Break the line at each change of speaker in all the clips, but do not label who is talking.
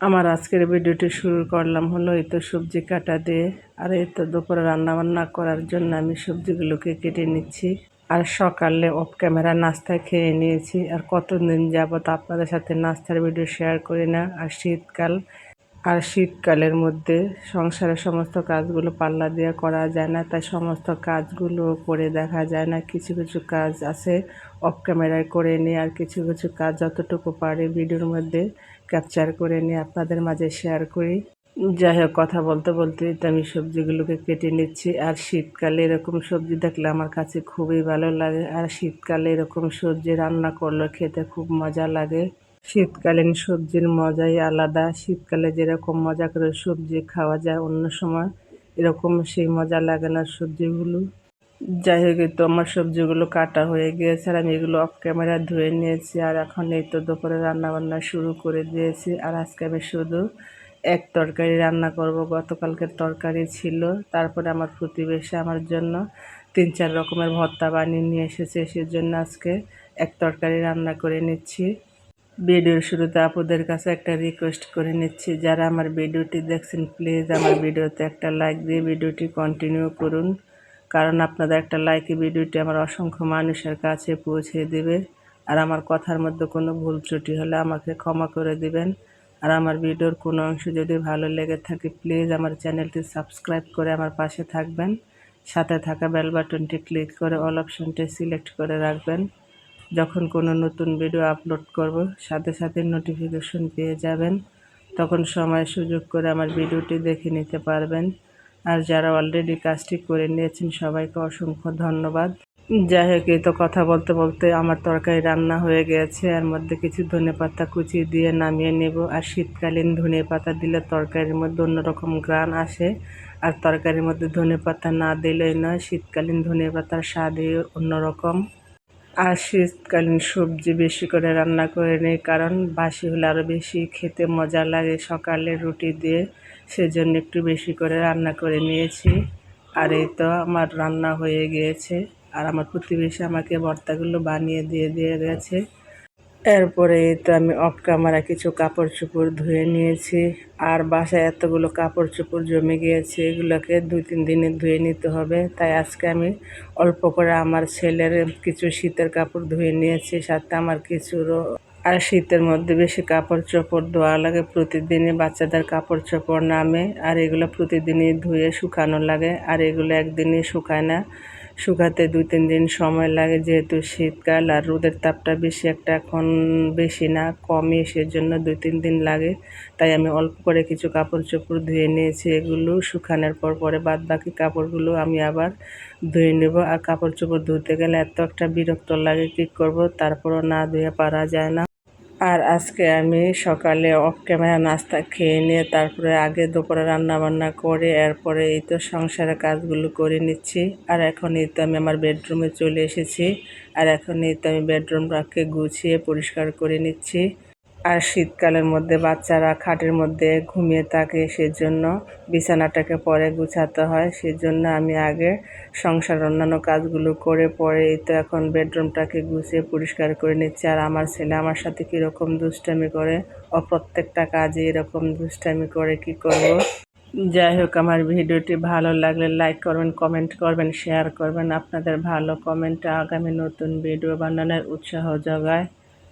আমার আজকের ভিডিওটি শুরু করলাম হলো এই তো সবজি কাটা দিয়ে, আর এই তো দুপুরে রান্নাবান্না করার জন্য আমি সবজিগুলোকে কেটে নিচ্ছি। আর সকালে অফ ক্যামেরা নাস্তা খেয়ে নিয়েছি। আর কতদিন যাবত আপনাদের সাথে নাস্তার ভিডিও শেয়ার করি না, আর শীতকাল আর শীতকালের মধ্যে সংসারের সমস্ত কাজগুলো পাল্লা দিয়ে করা যায় না, তাই সমস্ত কাজগুলো করে দেখা যায় না। কিছু কিছু কাজ আছে অফ ক্যামেরায় করে নিই আর কিছু কিছু কাজ যতটুকু পারি ভিডিওর মধ্যে ক্যাপচার করে নিয়ে আপনাদের মাঝে শেয়ার করি। যাই হোক, কথা বলতে বলতে আমি সবজিগুলোকে কেটে নিচ্ছি। আর শীতকালে এরকম সবজি দেখলে আমার কাছে খুবই ভালো লাগে। আর শীতকালে এরকম সবজি রান্না করলে খেতে খুব মজা লাগে। শীতকালীন সবজির মজাই আলাদা। শীতকালে যেরকম মজা করে সবজি খাওয়া যায়, অন্য সময় এরকম সেই মজা লাগে না সবজিগুলো। যাই হোক তো আমার সবজিগুলো কাটা হয়ে গিয়েছে আর আমি এগুলো অফ ক্যামেরা ধুয়ে নিয়েছি আর এখন এই তো দুপুরে রান্নাবান্না শুরু করে দিয়েছি। আর আজকে আমি শুধু এক তরকারি রান্না করব। গতকালকের তরকারি ছিল, তারপরে আমার প্রতিবেশী আমার জন্য তিন চার রকমের ভর্তা বানিয়ে নিয়ে এসেছে, সেজন্য আজকে এক তরকারি রান্না করে নিচ্ছি। ভিডিওর শুরুতে আপুদের কাছে একটা রিকোয়েস্ট করে নিচ্ছি। যারা আমার ভিডিওটি দেখছেন প্লিজ আমার ভিডিওতে একটা লাইক দিয়ে ভিডিওটি কন্টিনিউ করুন। কারণ আপনাদের একটা লাইকে ভিডিওটি আমার অসংখ্য মানুষের কাছে পৌঁছে দেবে। আর আমার কথার মধ্যে কোনো ভুল ত্রুটি হলে আমাকে ক্ষমা করে দিবেন। আর আমার ভিডিওর কোনো অংশ যদি ভালো লেগে থাকে প্লিজ আমার চ্যানেলটি সাবস্ক্রাইব করে আমার পাশে থাকবেন। সাথে থাকা বেল বাটনটি ক্লিক করে অল অপশনটি সিলেক্ট করে রাখবেন। যখন কোনো নতুন ভিডিও আপলোড করব, সাথে সাথে নোটিফিকেশন পেয়ে যাবেন। তখন সময় সুযোগ করে আমার ভিডিওটি দেখে নিতে পারবেন। আর যারা অলরেডি কাজটি করে নিয়েছেন, সবাইকে অসংখ্য ধন্যবাদ। যাই হোক, এই তো কথা বলতে বলতে আমার তরকারি রান্না হয়ে গেছে। এর মধ্যে কিছু ধনে পাতা কুচি দিয়ে নামিয়ে নেব। আর শীতকালীন ধনে পাতা দিলে তরকারির মধ্যে অন্যরকম গ্রান আসে। আর তরকারির মধ্যে ধনে পাতা না দিলেই নয়, শীতকালীন ধনে পাতার স্বাদই অন্যরকম। আর শীতকালীন সবজি বেশি করে রান্না করে নিই, কারণ বাসি হলে আরও বেশি খেতে মজা লাগে। সকালে রুটি দিয়ে সেজন্য একটু বেশি করে রান্না করে নিয়েছি। আর এই তো আমার রান্না হয়ে গিয়েছে। আর আমার প্রতিবেশী আমাকে ভর্তাগুলো বানিয়ে দিয়ে দিয়ে গেছে। এরপরে তো আমি অফ ক্যামেরা কিছু কাপড় চোপড় ধুয়ে নিয়েছি। আর বাসায় এতগুলো কাপড় চোপড় জমে গিয়েছে, এগুলোকে দুই তিন দিনে ধুয়ে নিতে হবে। তাই আজকে আমি অল্প করে আমার ছেলের কিছু শীতের কাপড় ধুয়ে নিয়েছি, সাথে আমার কিছু আর শীতের মধ্যে বেশি কাপড় চোপড় ধোয়া লাগে, প্রতিদিনই বাচ্চাদের কাপড় চোপড় নামে, আর এগুলো প্রতিদিনই ধুয়ে শুকানো লাগে, আর এগুলো একদিনই শুকায় না। শুকাতে দুই তিন দিন সময় লাগে যেহেতু শীতকাল আর রোদের তাপটা বেশি একটা এখন বেশি না, কমই, সেজন্য দুই তিন দিন লাগে। তাই আমি অল্প করে কিছু কাপড় চোপড় ধুয়ে নিয়েছি, এগুলো শুকানোর পর পরে বাদ বাকি কাপড়গুলো আমি আবার ধুয়ে নেব। আর কাপড় চোপড় ধুতে গেলে এত একটা বিরক্ত লাগে, কী করব? তারপরও না ধুয়ে পারা যায় না। আর আজকে আমি সকালে অফ ক্যামেরা নাস্তা খেয়ে নিয়ে তারপরে আগে দুপুরে রান্না বান্না করে এরপরে এই তো সংসারের কাজগুলো করে নিচ্ছি। আর এখন এই তো আমি আমার বেডরুমে চলে এসেছি। আর এখন এই তো আমি বেডরুমটাকে গুছিয়ে পরিষ্কার করে নিচ্ছি। আর শীতকালের মধ্যে বাচ্চারা খাটের মধ্যে ঘুমিয়ে থাকে সেজন্য বিছানাটাকে পরে গুছাতে হয়। সেজন্য আমি আগে সংসার অন্যান্য কাজগুলো করে পরে তো এখন বেডরুমটাকে গুছিয়ে পরিষ্কার করে নিচ্ছি। আর আমার ছেলে আমার সাথে কীরকম দুষ্টামি করে ও প্রত্যেকটা কাজে এরকম দুষ্টামি করে কি করব। যাই হোক, আমার ভিডিওটি ভালো লাগলে লাইক করবেন, কমেন্ট করবেন, শেয়ার করবেন। আপনাদের ভালো কমেন্টে আগামী নতুন ভিডিও বানানোর উৎসাহ যোগায়।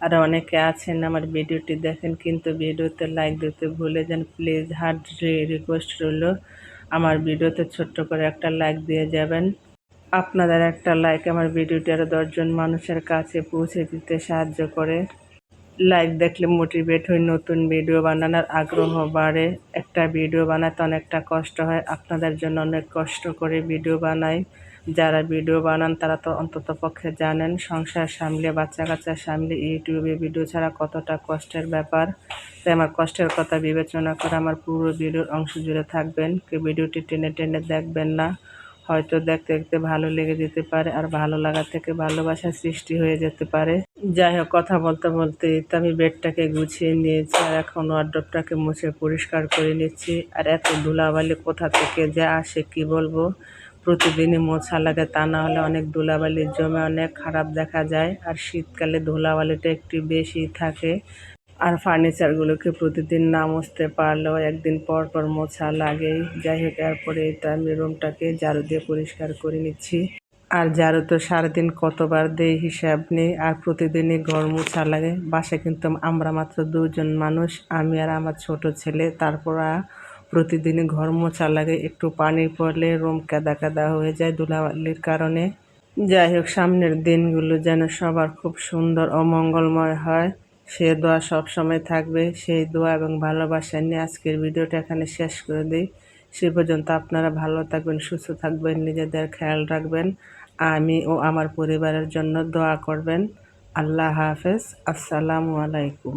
আর অনেকে আছেন আমার ভিডিওটি দেখেন, কিন্তু ভিডিওতে লাইক দিতে ভুলে যান। প্লিজ হার্ড রিকোয়েস্ট রইল, আমার ভিডিওতে ছোট্ট করে একটা লাইক দিয়ে যাবেন। আপনাদের একটা লাইক আমার ভিডিওটি আরও দশজন মানুষের কাছে পৌঁছে দিতে সাহায্য করে। লাইক দেখলে মোটিভেট হই নতুন ভিডিও বানানোর আগ্রহ বাড়ে। একটা ভিডিও বানাতে অনেকটা কষ্ট হয়, আপনাদের জন্য অনেক কষ্ট করে ভিডিও বানাই। যারা ভিডিও বানান, তারা তো অন্তত পক্ষে জানেন, সংসার সামলে বাচ্চা কাচ্চা সামলে ইউটিউবে ভিডিও ছাড়া কতটা কষ্টের ব্যাপার। তাই আমার কষ্টের কথা বিবেচনা করে আমার পুরো ভিডিওর অংশ জুড়ে থাকবেন। কেউ ভিডিওটি টেনে টেনে দেখবেন না। হয়তো দেখতে দেখতে ভালো লেগে যেতে পারে আর ভালো লাগা থেকে ভালোবাসার সৃষ্টি হয়ে যেতে পারে। যাই হোক, কথা বলতে বলতে তো আমি বেডটাকে গুছিয়ে নিয়েছি আর এখন ওয়ার্ড্রপটাকে মুছে পরিষ্কার করে নিচ্ছি। আর এত ধুলাবালি কোথা থেকে যা আসে কি বলব? প্রতিদিনই মোছা লাগে, তা না হলে অনেক ধুলাবালি জমে অনেক খারাপ দেখা যায়। আর শীতকালে ধুলাবালিটা একটু বেশি থাকে। আর ফার্নিচারগুলোকে প্রতিদিন না মুছতে পারলেও একদিন পর পর মোছা লাগেই। যাই হোক, এরপরে এটা আমি রুমটাকে ঝাড়ু দিয়ে পরিষ্কার করে নিচ্ছি। আর ঝাড়ু তো সারাদিন কতবার দেই হিসাব নেই। আর প্রতিদিনই ঘর মোছা লাগে। বাসায় কিন্তু আমরা মাত্র দুজন মানুষ, আমি আর আমার ছোট ছেলে, তারপর প্রতিদিনই ঘর মোছা লাগে, একটু পানি পড়লে রুম কাদা কাদা হয়ে যায় ধুলাবালির কারণে। যাই হোক, সামনের দিনগুলো যেন সবার খুব সুন্দর ও মঙ্গলময় হয়। সে দোয়া সব সময় থাকবে, সেই দোয়া এবং ভালোবাসা নিয়ে আজকের ভিডিওটা এখানে শেষ করে দিই। সে পর্যন্ত আপনারা ভালো থাকবেন, সুস্থ থাকবেন, নিজেদের খেয়াল রাখবেন। আমি ও আমার পরিবারের জন্য দোয়া করবেন। আল্লাহ হাফেজ, আসসালামু আলাইকুম।